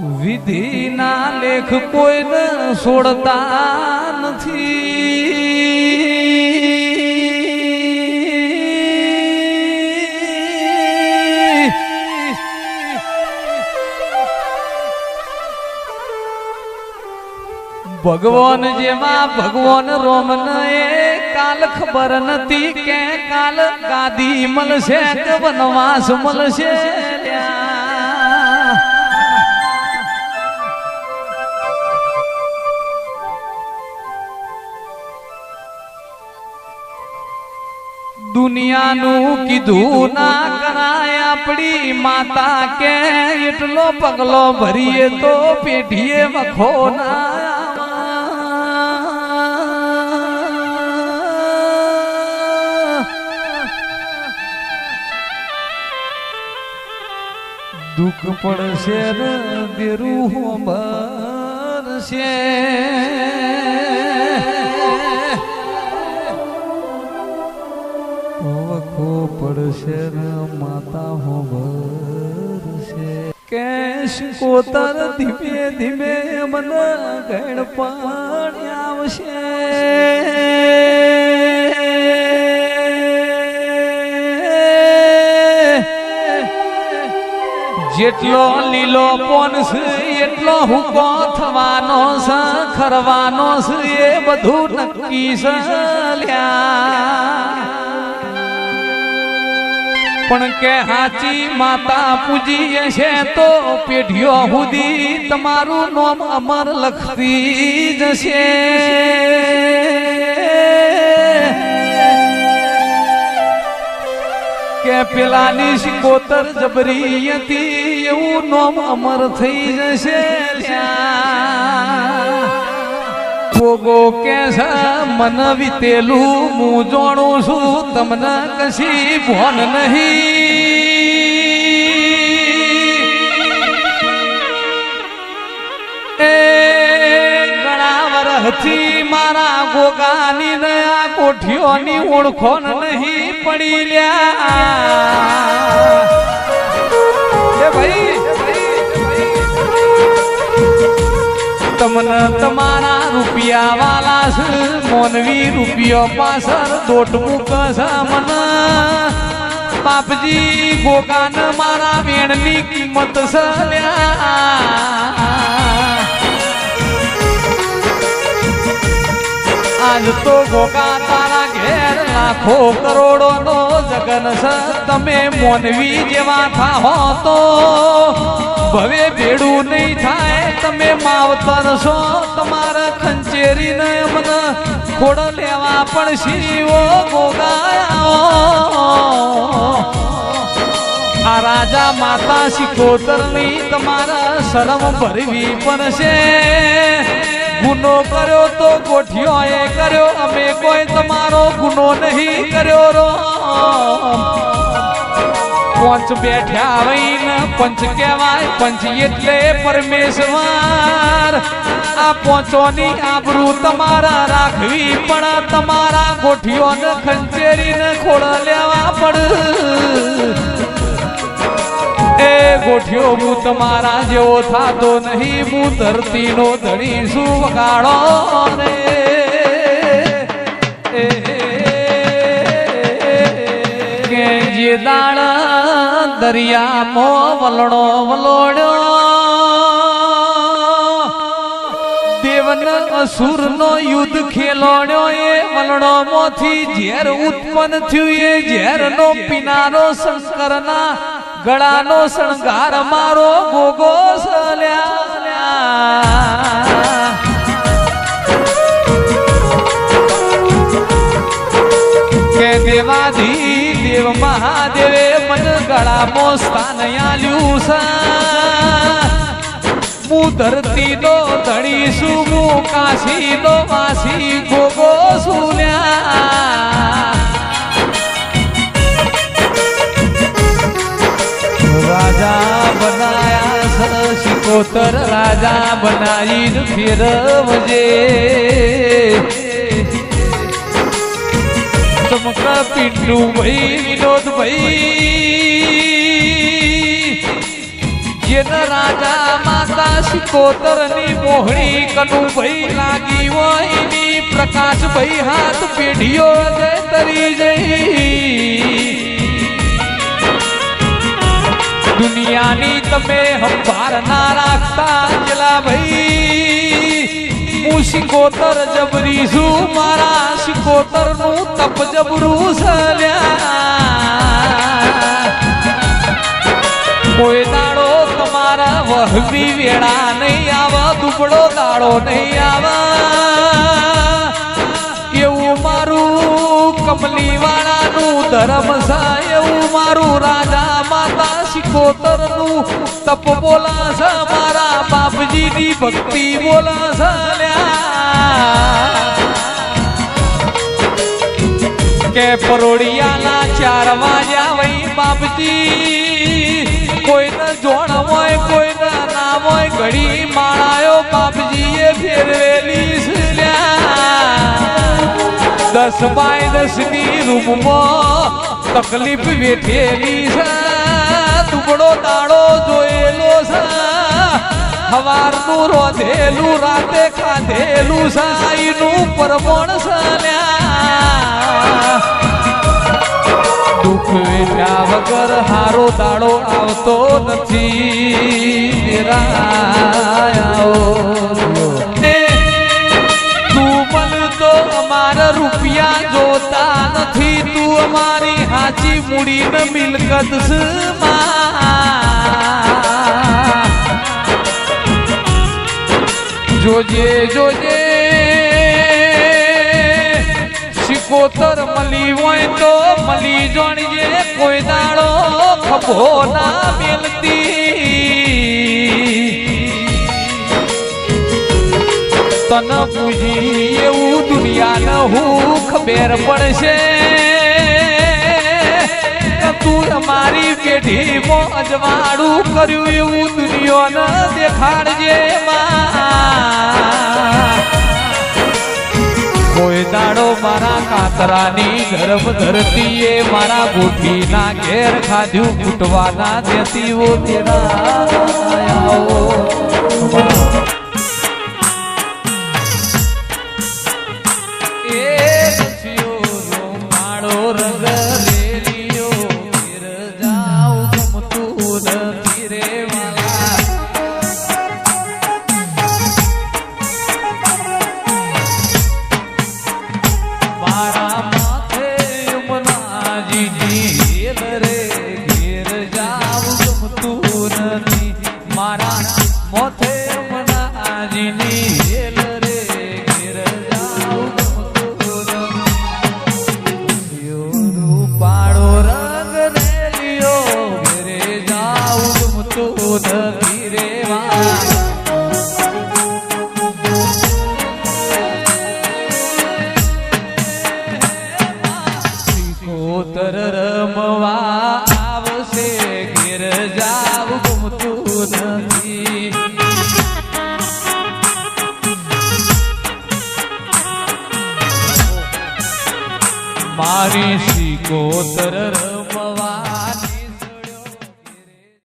વિધિના લેખ કોઈને છોડતા નથી. ભગવાન જેમાં ભગવાન રોમન એ કાલ ખબર નથી કે કાલ ગાદી મળશે કે વનવાસ મળશે. દુનિયાનું કીધું ના કરાય, આપણી માતા કે એટલો પગલો ભરીએ તો પેઢીએ વખો ના. દુઃખ પડશે દેરું ભરશે વખો ને માતા હો ભરશે કેશ કોતર ધીમે ધીમે મન ગણ પાણી આવશે. જેટલો લીલો પોન છે, એટલો હુકો થવાનો છે, ખરવાનો છે, એ બધું નક્કી છે પણ કે હાચી માતા પૂજી છે તો પેઢીઓ સુધી તમારું નામ અમર લખતી જશે કે પેલાની શિકોતર જબરી હતી, એવું નામ અમર થઈ જશે લ્યા. ભોગો કે છે, મન વિતેલું, હું જાણું છું, તમને કશી ભોન નહીં. એ ઘણા વરહથી મારા ગોગાની ને કોઠીઓની ઓળખોન નહીં પડી લ્યા. તમને તમારા રૂપિયા વાલા છે. મોનવી રૂપિયો પાછળ દોટ મૂકસ મને. બાપજી, ગોગાન મારા કિંમત સલ્યા આજ તો ગોકા તારા ઘેર લાખો કરોડો નો જગન તમે મોનવી જેવા થાહો તો. ભવે ભેડું નહીં થાય તમે માવતર છો, તમારા ખંચેરી ને મને ખોડ લેવા પણ શિવો ગોગાયા. આ રાજા માતા શિકોતર તમારા શરમ ભરવી પણ છે ગુનો કર્યો તો ગોઠિયો એ કર્યો, અમે કોઈ તમારો ગુનો નહીં કર્યો રો પંચ બેઠ્યા વૈન પંચ કહેવાય પંચ એટલે પરમેશ્વર આ પોચોની આબરૂ તમારા રાખવી પણ તમારા ગોઠિયોને ખંચેરીને ખોળ લેવા પડ એ ગોઠ્યો હું તમારા જેવો થાતો નહીં હું ધરતીનો ધણી શું વગાડો રે કે જે દાળ દરિયામાં વલણો વલોડ્યો. દેવન અસુરનો યુદ્ધ ખેલોડ્યો. એ વલણો મોથી ઝેર ઉત્પન્ન થયું. એ ઝેરનો પીનારો શંકરના ગળાનો શણગાર મારો ગોગો સલ્યા કે દેવાધી દેવ મહાદેવે ગળામાં સ્થાન આલ્યું છે હું ધરતી નો ધણી છું, હું કાશી નો વાસી ગોગો સુન્યા રાજા બનાયા શિકોતર રાજા બનાવી ફેરવજે. ચમકા પિંડુ ભાઈ વિનોદ ભાઈ જેન રાજા માતા શિકોતરની મોહણી કનુભાઈ લાગી હોય એની પ્રકાશભાઈ હાથ પેઢીઓ જય તરી જઈ. દુનિયાની તમે હંભાર ના રાખતા જલા ભાઈ. હું શિકોતર જબરી છું, મારા શિકોતરનું તપ જબરું સલ્યા. તમારા વેળા નહીં આવા, દુબળો દાડો નહીં આવા એવું મારું કમલી વાળાનું ધર્મ સા એવું મારું રાજા માતા શિકોતરનું તપ બોલા છે મારા બાપજીની ભક્તિ બોલા છે. કે પરોડિયાના ચાર વાગ્યા વહી બાપજી, કોઈને જોણ હોય, કોઈને ઘડી માળાયો બાપજીએ ફેરવેલી દસ બાય દસની રૂમમાં તકલીફ વેઠેલી છે. ટુકડો દાડો જોયેલો છે. સવારનું રોધેલું, રાતે ખાધેલું સાઈનું પરમણ લ્યા. દુઃખ વેઠ્યા વગર હારો દાડો આવતો નથી. અમારા રૂપિયા જોતા તું અમારી હાચી મૂડીને મિલકત જોજે જોજે શિકોતર મળી હોય તો મળી જોણીએ કોઈ દાડો ખભો ના મેલતી. તન પૂજી એવું દુનિયાને હું ખબર પડશે. તું મારી પેઢી અજવાળું કર્યું એવું દુનિયાને દેખાડજે માં. કોઈ દાડો મારા કાતરાની ગર્ભ ધરતીએ મારા ગોઠીના ઘેર ખાધ્યું ફૂટવાના દેતી તેના એ રંગ હેલ રે મારી શીકોતર રમ